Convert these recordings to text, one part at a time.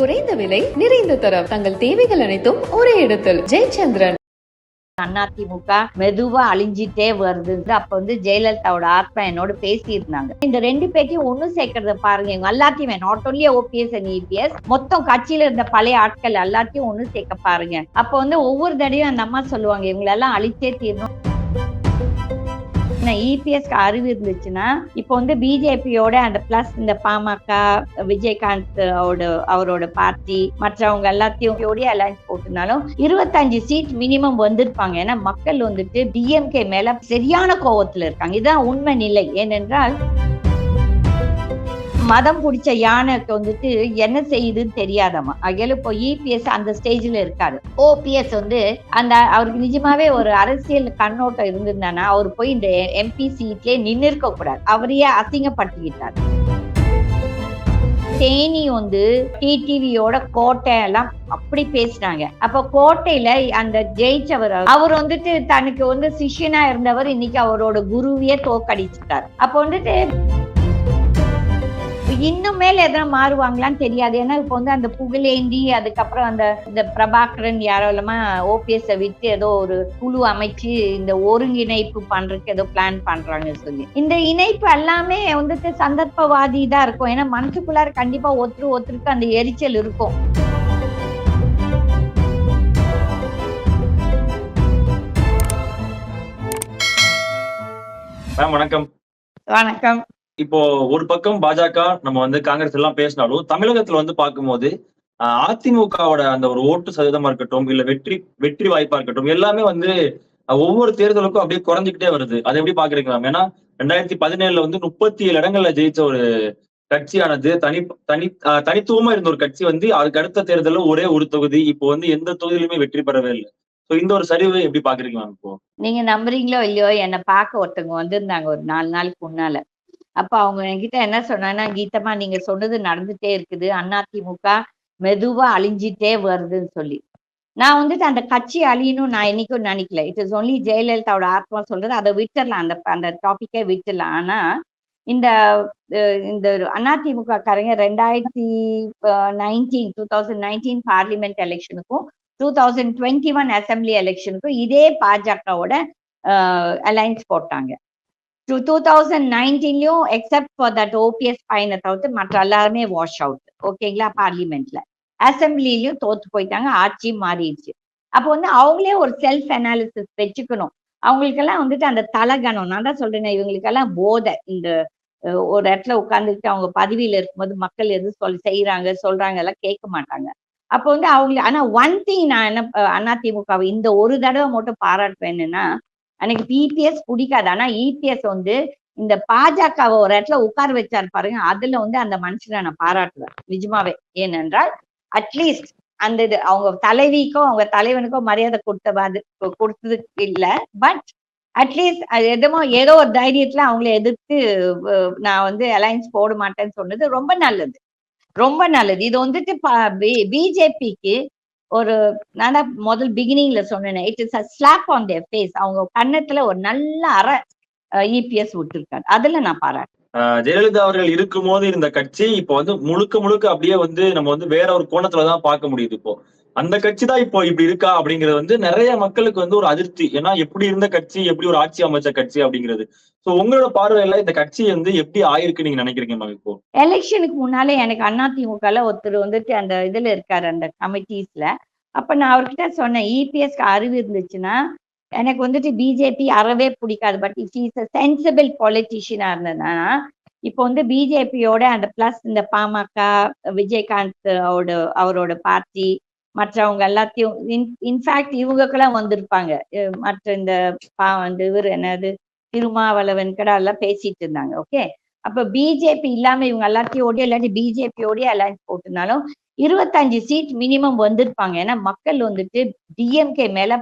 குறைந்த விலை நிறைந்த தரம். தங்கள் தேவைகள் அனைத்தும் ஒரே இடத்தில். ஜெயச்சந்திரன். அதிமுக மெதுவா அழிஞ்சிட்டே வருது. அப்ப வந்து ஜெயலலிதாவோட ஆத்மா என்னோட பேசி இருந்தாங்க இந்த ரெண்டு பேர்த்தையும் ஒண்ணு சேர்க்கறத பாருங்க. இவங்க எல்லாத்தையுமே not only OPS and EPS மொத்தம் கட்சியில இருந்த பழைய ஆட்கள் எல்லாத்தையும் ஒண்ணு சேர்க்க பாருங்க. அப்ப வந்து ஒவ்வொரு தடவையும் அந்த அம்மா சொல்லுவாங்க இவங்களெல்லாம் அழிச்சே தீரணும். இபிஎஸ்க்கு அறிவு இருந்துச்சுன்னா இப்போ வந்து பிஜேபியோட அந்த பிளஸ் இந்த பாமக விஜயகாந்த் அவரோட அவரோட பார்ட்டி மற்றவங்க எல்லாத்தையும் அலைன்ஸ் போட்டிருந்தாலும் இருபத்தஞ்சு சீட் மினிமம் வந்திருப்பாங்க. ஏன்னா மக்கள் வந்துட்டு டிஎம்கே மேல சரியான கோவத்துல இருக்காங்க. இதுதான் உண்மை நிலை. ஏனென்றால் மதம் பிடிச்ச யானைக்கு வந்துட்டு என்ன செய்யுதுன்னு தெரியாதம்மா. அகையில இப்போ இபிஎஸ் அந்த ஸ்டேஜ்ல இருக்காரு. ஓபிஎஸ் வந்து அந்த அவருக்கு நிஜமாவே ஒரு அரசியல் கண்ணோட்டம் இருந்திருந்தானா அவர் போய் இந்த எம்பி சீட்லயே நின்று இருக்க கூடாது. அவரையே அசிங்கப்படுத்திக்கிட்டார். தேனி வந்து டிடிவியோட கோட்டை எல்லாம் அப்படி பேசினாங்க. அப்ப கோட்டையில அந்த ஜெயிச்சவர் அவர். வந்துட்டு தனக்கு வந்து சிஷ்யனா இருந்தவர் இன்னைக்கு அவரோட குருவையே தோக்கடிச்சிட்டார் அப்ப வந்துட்டு இன்னும் மேல எதனா மாறுவாங்களான்னு தெரியாது. ஏன்னா இப்போ வந்து அந்த புகழேந்தி அதுக்கப்புறம் அந்த இந்த பிரபாகரன் யாரோ இல்லாம ஓபிஎஸ் விட்டு ஏதோ ஒரு குழு அமைச்சு இந்த ஒருங்கிணைப்பு பண்றதுக்கு ஏதோ பிளான் பண்றாங்க சொல்லி. இந்த இணைப்பு எல்லாமே வந்துட்டு சந்தர்ப்பவாதி தான் இருக்கும். ஏன்னா மனசுக்குள்ளார கண்டிப்பா ஒருத்தர் ஒருத்தருக்கு அந்த எரிச்சல் இருக்கும். மேம் வணக்கம். வணக்கம். இப்போ ஒரு பக்கம் பாஜக நம்ம வந்து காங்கிரஸ் எல்லாம் பேசினாலும் தமிழகத்துல வந்து பார்க்கும்போது அதிமுகவோட அந்த ஒரு ஓட்டு சதவீதமா இருக்கட்டும் இல்ல வெற்றி வெற்றி வாய்ப்பா இருக்கட்டும் எல்லாமே வந்து ஒவ்வொரு தேர்தலுக்கும் அப்படியே குறைஞ்சிக்கிட்டே வருது. அதை எப்படி பாக்குறீங்க மேம் ஏன்னா ரெண்டாயிரத்தி பதினேழுல வந்து முப்பத்தி ஏழு இடங்கள்ல ஜெயிச்ச ஒரு கட்சியானது தனி தனி தனித்துவமா இருந்த ஒரு கட்சி வந்து அதுக்கு அடுத்த தேர்தலில் ஒரே ஒரு தொகுதி இப்போ வந்து எந்த தொகுதியிலுமே வெற்றி பெறவே இல்லை. ஸோ இந்த ஒரு சரிவு எப்படி பாக்குறீங்க மேம் இப்போ? நீங்க நம்புறீங்களோ இல்லையோ என்னை பார்க்க ஒருத்தவங்க வந்திருந்தாங்க ஒரு நாலு நாளுக்கு முன்னால. அப்ப அவங்க என்கிட்ட என்ன சொன்னாங்கன்னா கீதமா நீங்க சொன்னது நடந்துட்டே இருக்குது. அதிமுக மெதுவா அழிஞ்சிட்டே வருதுன்னு சொல்லி. நான் வந்துட்டு அந்த கட்சி அழியணும் நான் என்னைக்கும் நினைக்கல. இட் இஸ் ஒன்லி ஜெயலலிதாவோட ஆத்மா சொல்றது. அதை விட்டுறலாம். அந்த அந்த டாபிக்கே விட்டுடலாம் ஆனா இந்த இந்த அதிமுக காரங்க ரெண்டாயிரத்தி nineteen two thousand nineteen parliament எலெக்ஷனுக்கும் two thousand twenty one assembly எலெக்ஷனுக்கும் இதே பாஜகவோட அலைன்ஸ் போட்டாங்க. டூ டூ தௌசண்ட் நைன்டீன்லயும் எக்ஸப்ட் ஃபார் தட் ஓபிஎஸ் பையனை தவிர்த்து மற்ற எல்லாருமே வாஷ் அவுட் ஓகேங்களா பார்லிமெண்ட்ல அசம்பிளிலையும் தோத்து போயிட்டாங்க. ஆட்சியும் மாறிடுச்சு. அப்போ வந்து அவங்களே ஒரு செல்ஃப் அனாலிசிஸ் வச்சுக்கணும். அவங்களுக்கெல்லாம் வந்துட்டு அந்த தலகணம். நான் தான் சொல்றேன் இவங்களுக்கெல்லாம் போதை. இந்த ஒரு இடத்துல உட்காந்துக்கிட்டு அவங்க பதவியில இருக்கும்போது மக்கள் எது சொல் செய்யறாங்க சொல்றாங்க எல்லாம் கேட்க மாட்டாங்க. அப்போ வந்து அவங்க ஆனா ஒன் திங் நான் என்ன அஹ், அதிமுகவை இந்த ஒரு தடவை மட்டும் பாராட்டுவேன் என்னன்னா எனக்கு இபிஎஸ் பிடிக்காது. ஆனா இபிஎஸ் வந்து இந்த பாஜகவை ஒரு இடத்துல உட்கார வச்சாரு பாருங்க. அதுல வந்து அந்த மனுஷனை நான் பாராட்டுவேன். நிஜமாவே. ஏனென்றால் அட்லீஸ்ட் அந்த இது அவங்க தலைவிக்கோ அவங்க தலைவனுக்கோ மரியாதை கொடுத்த அது கொடுத்தது இல்ல. பட் அட்லீஸ்ட் அது எதுமோ ஏதோ ஒரு தைரியத்துல அவங்கள எதிர்த்து நான் வந்து அலைன்ஸ் போட மாட்டேன்னு சொன்னது ரொம்ப நல்லது. ரொம்ப நல்லது. இது வந்துட்டு பிஜேபிக்கு ஒரு நான் முதல் பிகினிங்ல சொன்னேன் it is a slap on their face அவங்க கன்னத்துல ஒரு நல்ல அற இபிஎஸ் விட்டுருக்காரு அதுல நான் பாராட்டு ஆஹ் ஜெயலலிதா அவர்கள் இருக்கும்போது இருந்த கட்சி இப்ப வந்து முழுக்க முழுக்க அப்படியே வந்து நம்ம வந்து வேற ஒரு கோணத்துலதான் பார்க்க முடியுது இப்போ. அந்த கட்சி தான் இப்போ இப்படி இருக்கா அப்படிங்கிறது வந்து நிறைய மக்களுக்கு வந்து ஒரு அதிர்ச்சி ஏன்னா எப்படி இருந்த கட்சி எப்படி ஒரு ஆட்சி அமைச்ச கட்சி அப்படிங்கிறது. சோ உங்களோட பார்வையில இந்த கட்சி வந்து எப்படி ஆயிருக்கு நீங்க நினைக்கிறீங்க மேம் இப்போ? எலெக்ஷனுக்கு முன்னாலே எனக்கு அதிமுகல ஒருத்தர் வந்துட்டு அந்த இதுல இருக்காரு அந்த கமிட்டிஸ்ல அப்ப நான் அவர்கிட்ட சொன்னேன் இபிஎஸ்க்கு அறிவு இருந்துச்சுன்னா எனக்கு வந்துட்டு பிஜேபி அறவே பிடிக்காது. But if is a sensible பொலிட்டிஷியனா இருந்ததுன்னா இப்போ வந்து பிஜேபியோட அந்த பிளஸ் இந்த பாமக விஜயகாந்த் அவரோட அவரோட பார்ட்டி மற்றவங்க எல்லாத்தையும் இன்ஃபேக்ட் இவங்களுக்கெல்லாம் வந்திருப்பாங்க. மற்ற இந்த பா இந்த இவர் என்னது திருமாவளவன் கடை எல்லாம் பேசிட்டு இருந்தாங்க ஓகே அப்ப பிஜேபி இல்லாம இவங்க எல்லாத்தையும் இல்லாட்டி பிஜேபியோடய அலைன்ஸ் போட்டிருந்தாலும் இருபத்தஞ்சு சீட் மினிமம் வந்திருப்பாங்க. ஏன்னா மக்கள் வந்துட்டு டிஎம்கே மேல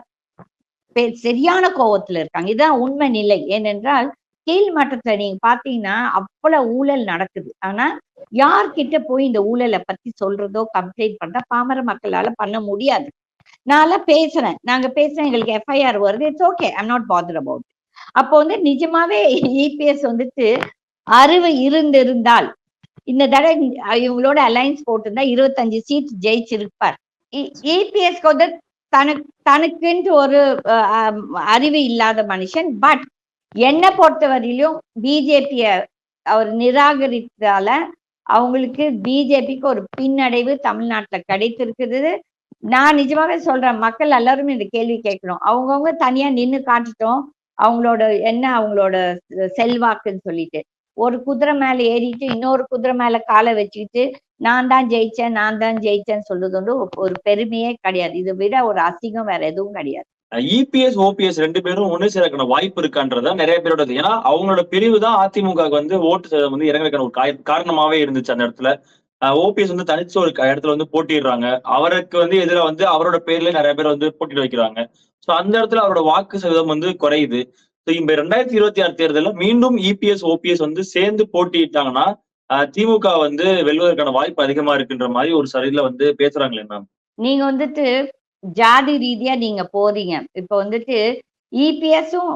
சரியான கோவத்துல இருக்காங்க. இதுதான் உண்மை நிலை. ஏனென்றால் கீழ் மட்டத்துல நீங்க பாத்தீங்கன்னா அவ்வளவு ஊழல் நடக்குது. ஆனா யார்கிட்ட போய் இந்த ஊழலை பத்தி சொல்றதோ கம்ப்ளைண்ட் பண்றா பாமர மக்களால பண்ண முடியாது. நான் பேசுறேன். நாங்க பேசுறேன் எங்களுக்கு எஃப்ஐஆர் வருது. It's okay I'm not bother about அப்போ வந்து நிஜமாவே இபிஎஸ் வந்துட்டு அறிவு இருந்திருந்தால் இந்த தடவை இவங்களோட அலைன்ஸ் போட்டிருந்தா இருபத்தஞ்சு சீட் ஜெயிச்சிருப்பார். இபிஎஸ்க்கு வந்து தனக்கு தனக்குன்ட்டு ஒரு அஹ், அறிவு இல்லாத மனுஷன் பட் என்னை பொறுத்தவரையிலும் பிஜேபிய அவர் நிராகரித்தால அவங்களுக்கு பிஜேபிக்கு ஒரு பின்னடைவு தமிழ்நாட்டுல கிடைத்திருக்கிறது. நான் நிஜமாவே சொல்றேன் மக்கள் எல்லாருமே இந்த கேள்வி கேட்கணும் அவங்கவுங்க தனியா நின்னு காட்டுட்டோம். அவங்களோட என்ன அவங்களோட செல்வாக்குன்னு சொல்லிட்டு. ஒரு குதிரை மேல ஏறிட்டு இன்னொரு குதிரை மேல காலை வச்சுக்கிட்டு நான் தான் ஜெயிச்சேன் நான் தான் ஜெயிச்சேன்னு சொல்றது வந்து ஒரு பெருமையே கிடையாது. இதை விட ஒரு அசிங்கம் வேற எதுவும் கிடையாது. இபிஎஸ் ஓபிஎஸ் ரெண்டு பேரும் ஒண்ணு சேரக்கான வாய்ப்பு இருக்கான்றதா நிறைய பேரோட ஏன்னா அவங்களோட பிரிவு தான் அதிமுக வந்து ஓட்டு வந்து இறங்குறதுக்கான ஒரு காய- காரணமாவே இருந்துச்சு அந்த இடத்துல. ஓபிஎஸ் வந்து தனிச்சு ஒரு இடத்துல வந்து போட்டிடுறாங்க அவருக்கு வந்து எதிர வந்து அவரோட பேர்ல நிறைய பேர் வந்து போட்டியிட வைக்கிறாங்க. சோ அந்த இடத்துல அவரோட வாக்கு சதவீதம் வந்து குறையுது. இப்ப இந்த ரெண்டாயிரத்தி இருபத்தி ஆறு தேர்தலில் மீண்டும் இபிஎஸ் ஓபிஎஸ் வந்து சேர்ந்து போட்டியிட்டாங்கன்னா திமுக வந்து வெல்வதற்கான வாய்ப்பு அதிகமா இருக்குன்ற மாதிரி ஒரு சரியில வந்து பேசுறாங்களே மேம் நீங்க வந்துட்டு ஜாதி ரீதியா நீங்க போறீங்க. இப்ப வந்துட்டு இபிஎஸும்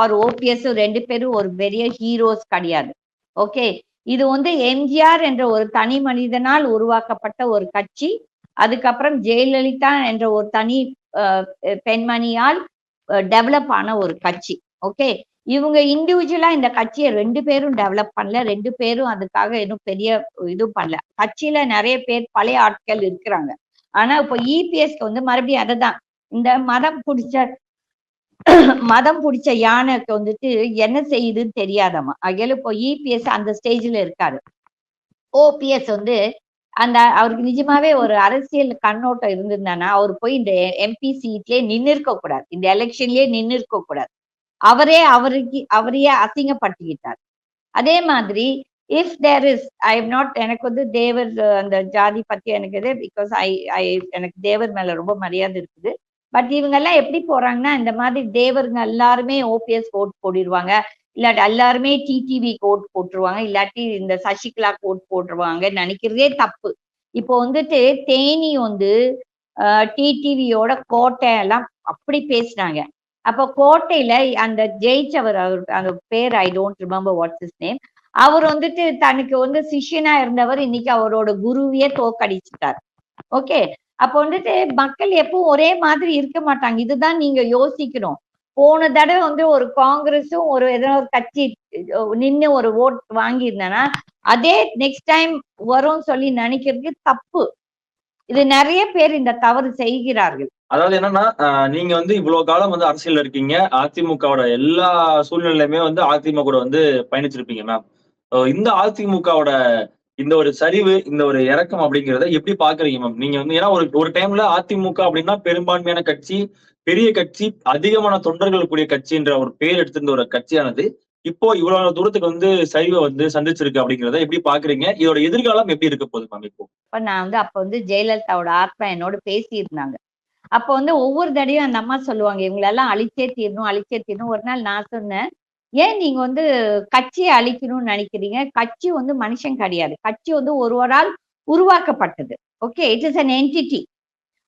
ஆர் ஓபிஎஸும் ரெண்டு பேரும் ஒரு பெரிய ஹீரோஸ் கிடையாது. ஓகே இது வந்து எம்ஜிஆர் என்ற ஒரு தனி மனிதனால் உருவாக்கப்பட்ட ஒரு கட்சி. அதுக்கப்புறம் ஜெயலலிதா என்ற ஒரு தனி பெண்மணியால் டெவலப் ஆன ஒரு கட்சி. ஓகே இவங்க இண்டிவிஜுவலா இந்த கட்சியை ரெண்டு பேரும் டெவலப் பண்ணல. ரெண்டு பேரும் அதுக்காக இன்னும் பெரிய இது பண்ணல. கட்சியில நிறைய பேர் பழைய ஆட்கள் இருக்கிறாங்க. ஆனா இப்போ இபிஎஸ்க்கு வந்து மறுபடியும் அதுதான். இந்த மதம் பிடிச்ச மதம் பிடிச்ச யானைக்கு வந்துட்டு என்ன செய்யுதுன்னு தெரியாதம்மா. அகையில இப்போ இபிஎஸ் அந்த ஸ்டேஜ்ல இருக்காரு. ஓபிஎஸ் வந்து அந்த அவருக்கு நிஜமாவே ஒரு அரசியல் கண்ணோட்டம் இருந்திருந்தானா அவர் போய் இந்த எம்பி சீட்லயே நின்னு இருக்க கூடாது. இந்த எலெக்ஷன்லயே நின்னு இருக்க கூடாது. அவரே அவருக்கு அவரையே அசிங்கப்படுத்திக்கிட்டார். அதே மாதிரி if there is I am not எனக்கு வந்து தேவர் அந்த ஜாதி பத்தி எனக்கு இது பிகாஸ் ஐ ஐ எனக்கு தேவர் மேல ரொம்ப மரியாதை இருக்குது. பட் இவங்க எல்லாம் எப்படி போறாங்கன்னா இந்த மாதிரி தேவருங்க எல்லாருமே ஓபிஎஸ் ஓட் போடிடுவாங்க இல்லாட்டி எல்லாருமே டிடிவி கோட் போட்டுருவாங்க. இல்லாட்டி இந்த சசிகலா கோட் போட்டுருவாங்க. நினைக்கிறதே தப்பு. இப்போ வந்துட்டு தேனி வந்து டிடிவியோட கோட்டை எல்லாம் அப்படி பேசுனாங்க. அப்போ கோட்டையில அந்த ஜெயிச்சவர் அவர் அந்த பேர் I don't remember what's his name அவர் வந்துட்டு தனக்கு வந்து சிஷ்யனா இருந்தவர் இன்னைக்கு அவரோட குருவையே தோக்கடிச்சிட்டார். ஓகே? அப்போ வந்துட்டு மக்கள் எப்பவும் ஒரே மாதிரி இருக்க மாட்டாங்க. இதுதான் நீங்க யோசிக்கணும். போன தடவை வந்து ஒரு காங்கிரஸும் ஒரு ஏதோ ஒரு கட்சி நின்னு ஒரு ஓட் வாங்கியிருந்தேன்னா அதே நெக்ஸ்ட் டைம் வரும்னு சொல்லி நினைக்கிறதுக்கு தப்பு. இது நிறைய பேர் இந்த தவறு செய்கிறார்கள். அதாவது என்னன்னா நீங்க வந்து இவ்வளவு காலம் வந்து அரசியல் இருக்கீங்க. அதிமுகவோட எல்லா சூழ்நிலையுமே வந்து அதிமுக கூட வந்து பயணிச்சிருப்பீங்க மேம் இந்த அதிமுகவோட இந்த ஒரு சரிவு இந்த ஒரு இறக்கம் அப்படிங்கிறத எப்படி பாக்குறீங்க மேம் நீங்க வந்து ஏன்னா ஒரு ஒரு டைம்ல அதிமுக அப்படின்னா பெரும்பான்மையான கட்சி பெரிய கட்சி அதிகமான தொண்டர்கள் கூடிய கட்சின்ற ஒரு பேர் எடுத்திருந்த ஒரு கட்சியானது இப்போ இவ்வளவு தூரத்துக்கு வந்து சரிவை வந்து சந்திச்சிருக்கு அப்படிங்கிறத எப்படி பாக்குறீங்க? இதோட எதிர்காலம் எப்படி இருக்க போகுது மேம் இப்போ? இப்ப நான் வந்து அப்ப வந்து ஜெயலலிதாவோட ஆத்மா என்னோட பேசியிருந்தாங்க. அப்ப வந்து ஒவ்வொரு தடையும் அந்த அம்மா சொல்லுவாங்க இவங்களெல்லாம் அழிச்சே தீரணும் அழிச்சே தீரணும். ஒரு நாள் நான் சொன்னேன் ஏன் நீங்க வந்து கட்சியை அழிக்கணும்னு நினைக்கிறீங்க? கட்சி வந்து மனுஷன் கிடையாது. கட்சி வந்து ஒருவரால் உருவாக்கப்பட்டது. Okay? It is an entity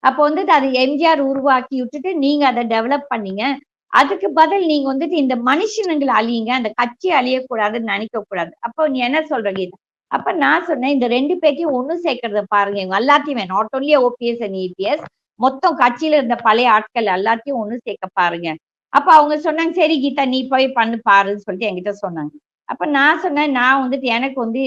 அப்போ வந்துட்டு அது எம்ஜிஆர் உருவாக்கி விட்டுட்டு நீங்க அதை டெவலப் பண்ணீங்க. அதுக்கு பதில் நீங்க வந்துட்டு இந்த மனுஷனுங்களை அழியுங்க. அந்த கட்சி அழியக்கூடாதுன்னு நினைக்க கூடாது அப்போ நீ என்ன சொல்ற கீதா? அப்ப நான் சொன்னேன் இந்த ரெண்டு பேர்த்தையும் ஒண்ணு சேர்க்கறத பாருங்க. இவங்க எல்லாத்தையுமே not only OPS and EPS மொத்தம் கட்சியில இருந்த பழைய ஆட்கள் எல்லாத்தையும் ஒண்ணு சேர்க்க பாருங்க. அப்ப அவங்க சொன்னாங்க சரி கீதா நீ போய் பண்ணு பாருன்னு சொல்லிட்டு என்கிட்ட சொன்னாங்க. அப்ப நான் சொன்னேன் நான் வந்துட்டு எனக்கு வந்து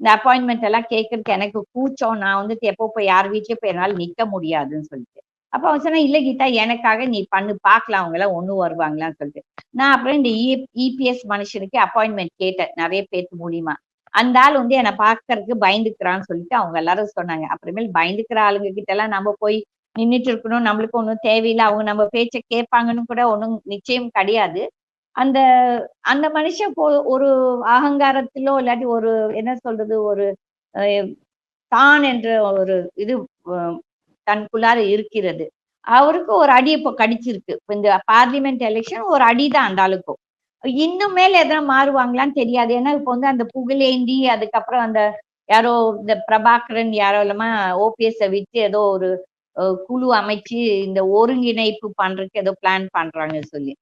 இந்த அப்பாயின்மெண்ட் எல்லாம் கேட்கறதுக்கு எனக்கு கூச்சம். நான் வந்துட்டு எப்போ போய் யார் வீட்லயும் போய் என்னால நிக்க முடியாதுன்னு சொல்லிட்டு. அப்ப அவன் சொன்னா இல்ல கீதா எனக்காக நீ பண்ணு பாக்கலாம். அவங்க எல்லாம் ஒண்ணு வருவாங்களான்னு சொல்லிட்டு. நான் அப்புறம் இந்த இபிஎஸ் மனுஷனுக்கு அப்பாயின்மெண்ட் கேட்டேன் நிறைய பேர்த்து மூலியமா. அந்த ஆள் வந்து என்னை பாக்குறதுக்கு பயந்துக்கிறான்னு சொல்லிட்டு அவங்க எல்லாரும் சொன்னாங்க. அப்புறமேல் பயந்துக்கிற ஆளுங்க கிட்ட எல்லாம் நம்ம போய் நின்றுட்டு இருக்கணும் நம்மளுக்கு ஒன்றும் தேவையில்லை. அவங்க நம்ம பேச்சை கேட்பாங்கன்னு கூட ஒன்றும் நிச்சயம் கிடையாது. அந்த அந்த மனுஷன் போ- ஒரு அகங்காரத்திலோ இல்லாட்டி ஒரு என்ன சொல்றது ஒரு தான் என்ற ஒரு இது தனக்குள்ளார இருக்கிறது. அவருக்கு ஒரு அடி இப்போ கடிச்சிருக்கு. இந்த பார்லிமெண்ட் எலெக்ஷன் ஒரு அடி தான் அந்த ஆளுக்கும் இன்னும் மேல எதனா மாறுவாங்களான்னு தெரியாது. ஏன்னா இப்போ வந்து அந்த புகழேந்தி அதுக்கப்புறம் அந்த யாரோ இந்த பிரபாகரன் யாரோ இல்லாம ஓபிஎஸ் விட்டு ஏதோ ஒரு குழு அமைச்சு இந்த ஒருங்கிணைப்பு பண்றதுக்கு ஏதோ பிளான் பண்றாங்க சொல்லி.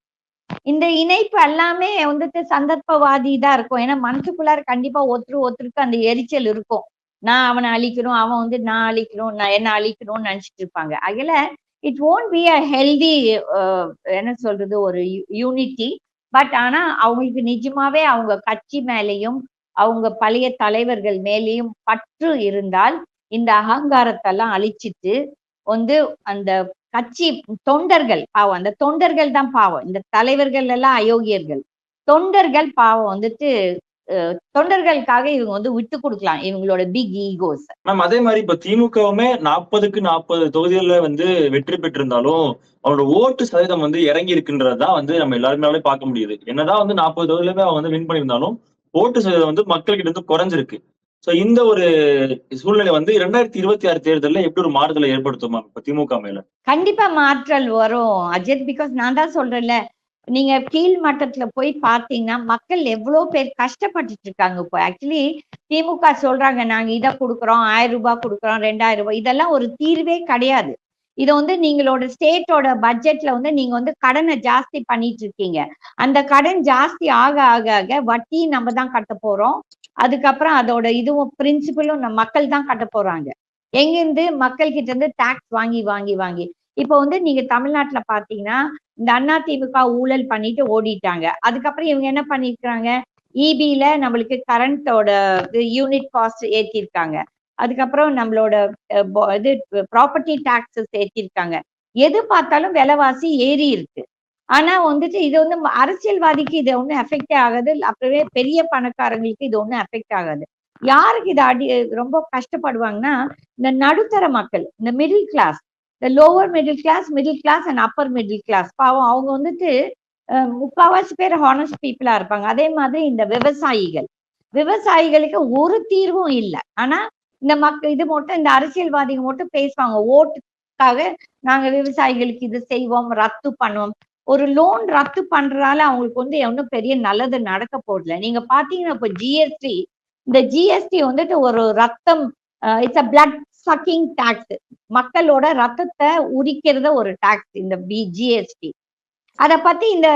இந்த இணைப்பு எல்லாமே வந்துட்டு சந்தர்ப்பவாதி தான் இருக்கும். ஏன்னா மனசுக்குள்ளார கண்டிப்பா ஒருத்தரு ஒருத்தருக்கு அந்த எரிச்சல் இருக்கும். நான் அவனை அழிக்கணும் அவன் வந்து நான் அழிக்கணும் நான் என்ன அழிக்கணும்னு நினைச்சிட்டு இருப்பாங்க. அதில் it won't be a healthy என்ன சொல்றது ஒரு யூனிட்டி பட் ஆனா அவங்களுக்கு நிஜமாவே அவங்க கட்சி மேலேயும் அவங்க பழைய தலைவர்கள் மேலேயும் பற்று இருந்தால் இந்த அகங்காரத்தெல்லாம் அழிச்சிட்டு வந்து அந்த கட்சி தொண்டர்கள் பாவம் அந்த தொண்டர்கள் தான் பாவம். இந்த தலைவர்கள் எல்லாம் அயோக்கியர்கள். தொண்டர்கள் பாவம் வந்துட்டு அஹ், தொண்டர்களுக்காக இவங்க வந்து விட்டு கொடுக்கலாம் இவங்களோட பிக் ஈகோஸ் மேம் அதே மாதிரி இப்ப திமுகவுமே நாற்பதுக்கு நாற்பது தொகுதிகளில் வந்து வெற்றி பெற்றிருந்தாலும் அவரோட ஓட்டு சதவீதம் வந்து இறங்கி இருக்குன்றதுதான் வந்து நம்ம எல்லாருமே பார்க்க முடியுது. என்னதான் வந்து நாற்பது தொகுதியிலுமே அவங்க வந்து வின் பண்ணியிருந்தாலும் ஓட்டு சதவீதம் வந்து மக்கள்கிட்ட இருந்து குறைஞ்சிருக்கு. சோ இந்த ஒரு சூழ்நிலை வந்து இரண்டாயிரத்தி இருபத்தி ஆறு தேர்தலில் எப்படி ஒரு மாறுதலை ஏற்படுத்துமா இப்ப திமுக மேல? கண்டிப்பா மாற்றல் வரும். அஜித் பிகாஸ் நான் தான் சொல்றேன்ல நீங்க கீழ் மட்டத்துல போய் பார்த்தீங்கன்னா மக்கள் எவ்வளவு பேர் கஷ்டப்பட்டுட்டு இருக்காங்க இப்போ. ஆக்சுவலி திமுக சொல்றாங்க நாங்க இதை கொடுக்குறோம் ஆயிரம் ரூபாய் கொடுக்குறோம் ரெண்டாயிரம் ரூபாய். இதெல்லாம் ஒரு தீர்வே கிடையாது. இதை வந்து நீங்களோட ஸ்டேட்டோட பட்ஜெட்ல வந்து நீங்க வந்து கடனை ஜாஸ்தி பண்ணிட்டு இருக்கீங்க. அந்த கடன் ஜாஸ்தி ஆக ஆக ஆக வட்டி நம்ம தான் கட்ட போறோம். அதுக்கப்புறம் அதோட இதுவும் பிரின்சிபலும் நம்ம மக்கள் தான் கட்ட போறாங்க. எங்கிருந்து? மக்கள் கிட்ட இருந்து டாக்ஸ் வாங்கி வாங்கி வாங்கி. இப்போ வந்து நீங்க தமிழ்நாட்டுல பாத்தீங்கன்னா இந்த அண்ணா திமுக ஊழல் பண்ணிட்டு ஓடிட்டாங்க. அதுக்கப்புறம் இவங்க என்ன பண்ணிருக்காங்க? இபில நம்மளுக்கு கரண்டோட யூனிட் காஸ்ட் ஏத்திருக்காங்க. அதுக்கப்புறம் நம்மளோட இது ப்ராப்பர்ட்டி டாக்ஸஸ் சேர்த்திருக்காங்க எது பார்த்தாலும் விலைவாசி ஏறி இருக்கு. ஆனா வந்துட்டு இது வந்து அரசியல்வாதிக்கு இது ஒன்றும் எஃபெக்டே ஆகாது. அப்புறமே பெரிய பணக்காரங்களுக்கு இது ஒன்றும் எஃபெக்ட் ஆகாது. யாருக்கு இது அடி ரொம்ப கஷ்டப்படுவாங்கன்னா இந்த நடுத்தர மக்கள் இந்த மிடில் கிளாஸ் இந்த lower middle class middle class and upper middle class பாவம் அவங்க வந்துட்டு முக்காவாசி பேர் ஹானஸ்ட் பீப்புளா இருப்பாங்க. அதே மாதிரி இந்த விவசாயிகள். விவசாயிகளுக்கு ஒரு தீர்வும் இல்லை. ஆனா இந்த மக்கள் இது மட்டும் இந்த அரசியல்வாதிகள் மட்டும் பேசுவாங்க. ஓட்டுக்காக நாங்க விவசாயிகளுக்கு இது செய்வோம் ரத்து பண்ணுவோம். ஒரு லோன் ரத்து பண்றதால அவங்களுக்கு வந்து ஒன்றும் பெரிய நல்லது நடக்க போறதில்ல. நீங்க பாத்தீங்கன்னா இப்போ ஜிஎஸ்டி இந்த ஜிஎஸ்டி வந்துட்டு ஒரு ரத்தம் it's a blood sucking tax மக்களோட ரத்தத்தை உரிக்கிறத ஒரு டாக்ஸ் இந்த பி ஜிஎஸ்டி அத பத்தி இந்த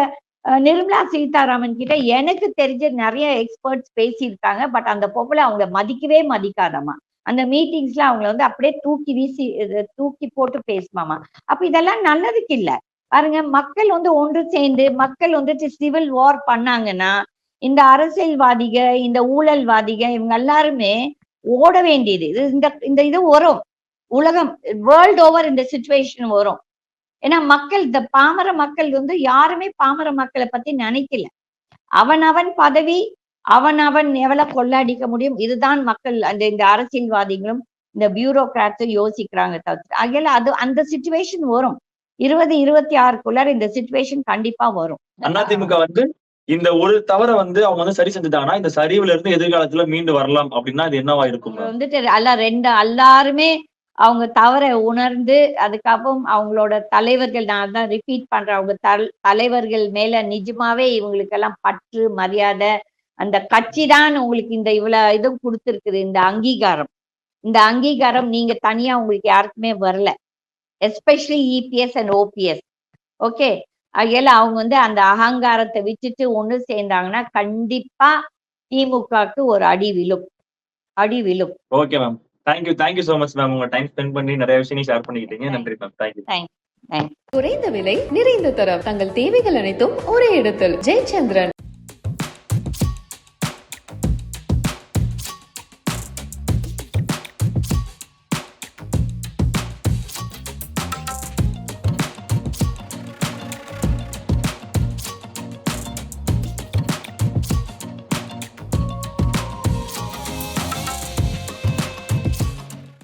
நிர்மலா சீதாராமன் கிட்ட எனக்கு தெரிஞ்ச நிறைய எக்ஸ்பர்ட்ஸ் பேசியிருக்காங்க. பட் அந்த பொம்பளை அவங்கள மதிக்கவே மதிக்காதம்மா. அந்த மீட்டிங்ஸ்ல அவங்கள வந்து அப்படியே தூக்கி வீசி இது தூக்கி போட்டு பேசுமாமா. அப்ப இதெல்லாம் நல்லதுக்கு இல்ல. பாருங்க மக்கள் வந்து ஒன்று சேர்ந்து மக்கள் வந்துட்டு சிவில் வார் பண்ணாங்கன்னா இந்த அரசியல்வாதிக இந்த ஊழல்வாதிக இவங்க எல்லாருமே ஓட வேண்டியது. இது இந்த இந்த இது வரும். உலகம் வேர்ல்ட் ஓவர் இந்த சுச்சுவேஷன் வரும். ஏன்னா மக்கள் இந்த பாமர மக்கள் வந்து யாருமே பாமர மக்களை பத்தி நினைக்கல. அவன் அவன் பதவி அவனவன் எவ்வளவு கொள்ளடிக்க முடியும்? இதுதான் மக்கள் அந்த இந்த அரசியல்வாதிகளும் இந்த பியூரோகிராட்ஸும் யோசிக்கிறாங்க தவிர்த்து. ஆகையால அது அந்த சுச்சுவேஷன் வரும். இருபது இருபத்தி ஆறுக்குள்ளார இந்த சுச்சுவேஷன் கண்டிப்பா வரும். அதிமுக வந்து இந்த ஒரு தவறை வந்து அவங்க வந்து சரி செஞ்சுட்டாங்கன்னா இந்த சரிவுல இருந்து எதிர்காலத்துல மீண்டு வரலாம் அப்படின்னா இது என்னவா இருக்கும்? வந்துட்டு அல்ல ரெண்டு எல்லாருமே அவங்க தவற உணர்ந்து அதுக்கப்புறம் அவங்களோட தலைவர்கள் நான் தான் ரிப்பீட் பண்றேன் அவங்க தல் தலைவர்கள் மேல நிஜமாவே இவங்களுக்கெல்லாம் பற்று மரியாதை அந்த கட்சி தான் உங்களுக்கு இந்த இவ்வளவு இதுவும் கொடுத்துருக்குது இந்த அங்கீகாரம். இந்த அங்கீகாரம் நீங்க தனியா உங்களுக்கு யாருக்குமே வரல. Especially EPS and OPS okay ஆகையால அவங்க வந்து அந்த அகங்காரத்தை விட்டுட்டு ஒண்ணு சேர்ந்தாங்கன்னா கண்டிப்பா திமுகக்கு ஒரு அடி விழும். அடி விழும். Okay ma'am thank you thank you so much ma'am உங்க டைம் ஸ்பெண்ட் பண்ணி நிறைய விஷயம் ஷேர் பண்ணிக்கிட்டீங்க. நன்றி மேம் தேங்க்யூ குறைந்த விலை நிறைந்த தரம். தங்கள் தேவைகள் அனைத்தும் ஒரே இடத்தில். ஜெயச்சந்திரன்.